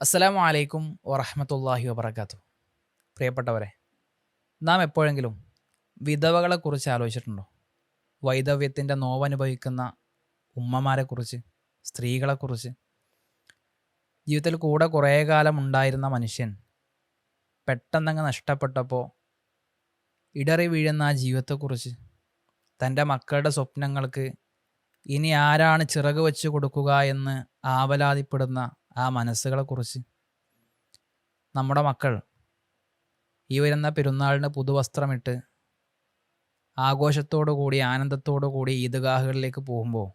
അസ്സലാമു അലൈക്കും വറഹമത്തല്ലാഹി വബർക്കാത്തു പ്രിയപ്പെട്ടവരെ നാം എപ്പോഴെങ്കിലും വിധവകളെക്കുറിച്ച് ആലോചിച്ചിട്ടുണ്ടോ? വൈധവ്യത്തിന്റെ നോവനുഭവിക്കുന്ന ഉമ്മമാരെക്കുറിച്ച് സ്ത്രീകളെക്കുറിച്ച്? ജീവിതത്തിൽ കൂടെ കുറേ കാലം ഉണ്ടായിരുന്ന മനുഷ്യൻ പെട്ടെന്നങ്ങ് നഷ്ടപ്പെട്ടപ്പോൾ ഇടറി വീഴുന്ന ആ ജീവിതത്തെക്കുറിച്ച് തന്റെ മക്കളുടെ സ്വപ്നങ്ങൾക്ക് ഇനി ആരാണ് ചിറക് വെച്ച് കൊടുക്കുക എന്ന് ആവലാതിപ്പെടുന്ന ആ മനസ്സുകളെക്കുറിച്ച്. നമ്മുടെ മക്കൾ ഈ വരുന്ന പെരുന്നാളിന് പുതുവസ്ത്രമിട്ട് ആഘോഷത്തോടു കൂടി ആനന്ദത്തോടു കൂടി ഈദ്ഗാഹുകളിലേക്ക് പോകുമ്പോൾ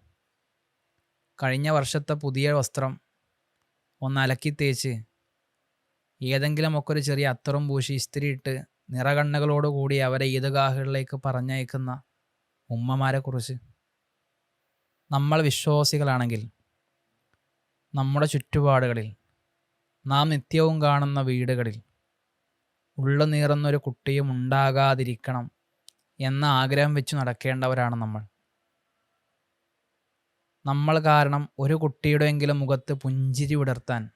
കഴിഞ്ഞ വർഷത്തെ പുതിയ വസ്ത്രം ഒന്ന് അലക്കി തേച്ച് ഏതെങ്കിലുമൊക്കെ ഒരു ചെറിയ അത്തറും പൂശി ഇസ്തിരിയിട്ട് നിറകണ്ണുകളോടുകൂടി അവരെ ഈദ്ഗാഹുകളിലേക്ക് പറഞ്ഞയക്കുന്ന ഉമ്മമാരെക്കുറിച്ച്. നമ്മൾ വിശ്വാസികളാണെങ്കിൽ നമ്മുടെ ചുറ്റുപാടുകളിൽ നാം നിത്യവും കാണുന്ന വീടുകളിൽ ഉള്ളു നീറുന്നൊരു കുട്ടിയും ഉണ്ടാകാതിരിക്കണം എന്ന ആഗ്രഹം വെച്ച് നടക്കേണ്ടവരാണ് നമ്മൾ. നമ്മൾ കാരണം ഒരു കുട്ടിയുടെയെങ്കിലും മുഖത്ത് പുഞ്ചിരി വിടർത്താൻ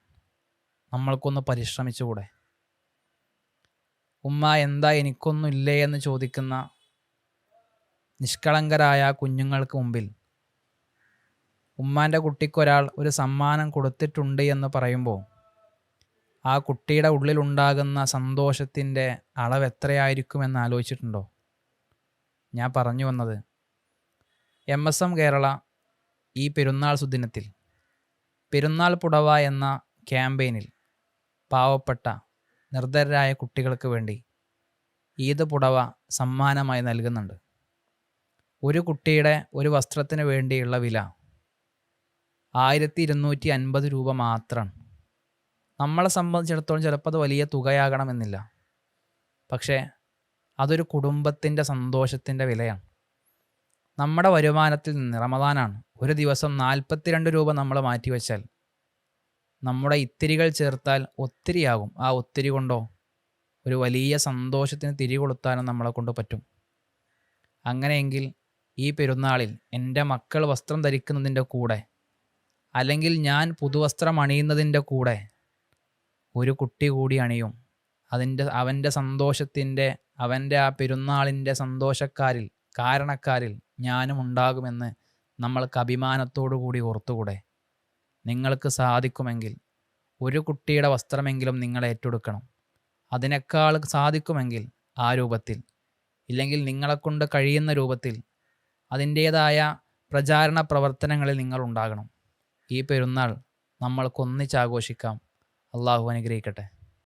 നമ്മൾക്കൊന്ന് പരിശ്രമിച്ചുകൂടെ? ഉമ്മ എന്താ എനിക്കൊന്നും ഇല്ലേ എന്ന് ചോദിക്കുന്ന നിഷ്കളങ്കരായ കുഞ്ഞുങ്ങൾക്ക് മുമ്പിൽ ഉമ്മാന്റെ കുട്ടിക്കൊരാൾ ഒരു സമ്മാനം കൊടുത്തിട്ടുണ്ട് എന്ന് പറയുമ്പോൾ ആ കുട്ടിയുടെ ഉള്ളിലുണ്ടാകുന്ന സന്തോഷത്തിന്റെ അളവ് എത്രയായിരിക്കും എന്ന് ആലോചിച്ചിട്ടുണ്ടോ? ഞാൻ പറഞ്ഞു വന്നത് എം എസ് എം കേരള ഈ പെരുന്നാൾ സുദിനത്തിൽ പെരുന്നാൾ പുടവ എന്ന ക്യാമ്പയിനിൽ പാവപ്പെട്ട നിർദ്ധരായ കുട്ടികൾക്ക് വേണ്ടി ഈദ് പുടവ സമ്മാനമായി നൽകുന്നുണ്ട്. ഒരു കുട്ടിയുടെ ഒരു വസ്ത്രത്തിന് വേണ്ടിയുള്ള വില ആയിരത്തി ഇരുന്നൂറ്റി അൻപത് രൂപ മാത്രമാണ് നമ്മളെ സംബന്ധിച്ചിടത്തോളം ചിലപ്പോൾ അത് വലിയ തുകയാകണമെന്നില്ല. പക്ഷേ അതൊരു കുടുംബത്തിന്റെ സന്തോഷത്തിന്റെ വിലയാണ്. നമ്മുടെ വരുമാനത്തിൽ നിന്ന് റമദാനാണ്. ഒരു ദിവസം നാൽപ്പത്തിരണ്ട് രൂപ നമ്മൾ മാറ്റിവെച്ചാൽ നമ്മുടെ ഇത്തിരികൾ ചേർത്താൽ ഒത്തിരിയാകും. ആ ഒത്തിരി കൊണ്ടോ ഒരു വലിയ സന്തോഷത്തിന് തിരി കൊളുത്താനും നമ്മളെ കൊണ്ട് പറ്റും. അങ്ങനെയെങ്കിൽ ഈ പെരുന്നാളിൽ എന്റെ മക്കൾ വസ്ത്രം ധരിക്കുന്നതിന്റെ കൂടെ അല്ലെങ്കിൽ ഞാൻ പുതുവസ്ത്രം അണിയുന്നതിന്റെ കൂടെ ഒരു കുട്ടി കൂടി അണിയും. അതിന്റെ അവന്റെ സന്തോഷത്തിന്റെ അവന്റെ ആ പെരുന്നാളിന്റെ സന്തോഷക്കാരിൽ കാരണക്കാരിൽ ഞാനും ഉണ്ടാകുമെന്ന് നമ്മൾക്ക് അഭിമാനത്തോടു കൂടി ഓർത്തുകൂടെ? നിങ്ങൾക്ക് സാധിക്കുമെങ്കിൽ ഒരു കുട്ടിയുടെ വസ്ത്രമെങ്കിലും നിങ്ങൾ ഏറ്റെടുക്കണം. അതിനേക്കാൾ സാധിക്കുമെങ്കിൽ ആ രൂപത്തിൽ. ഇല്ലെങ്കിൽ നിങ്ങളെക്കൊണ്ട് കഴിയുന്ന രൂപത്തിൽ അതിന്റേതായ പ്രചാരണ പ്രവർത്തനങ്ങളിൽ നിങ്ങൾ ഉണ്ടാകണം. ഈ പെരുന്നാൾ നമ്മൾക്കൊന്നിച്ചാഘോഷിക്കാം അള്ളാഹു അനുഗ്രഹിക്കട്ടെ.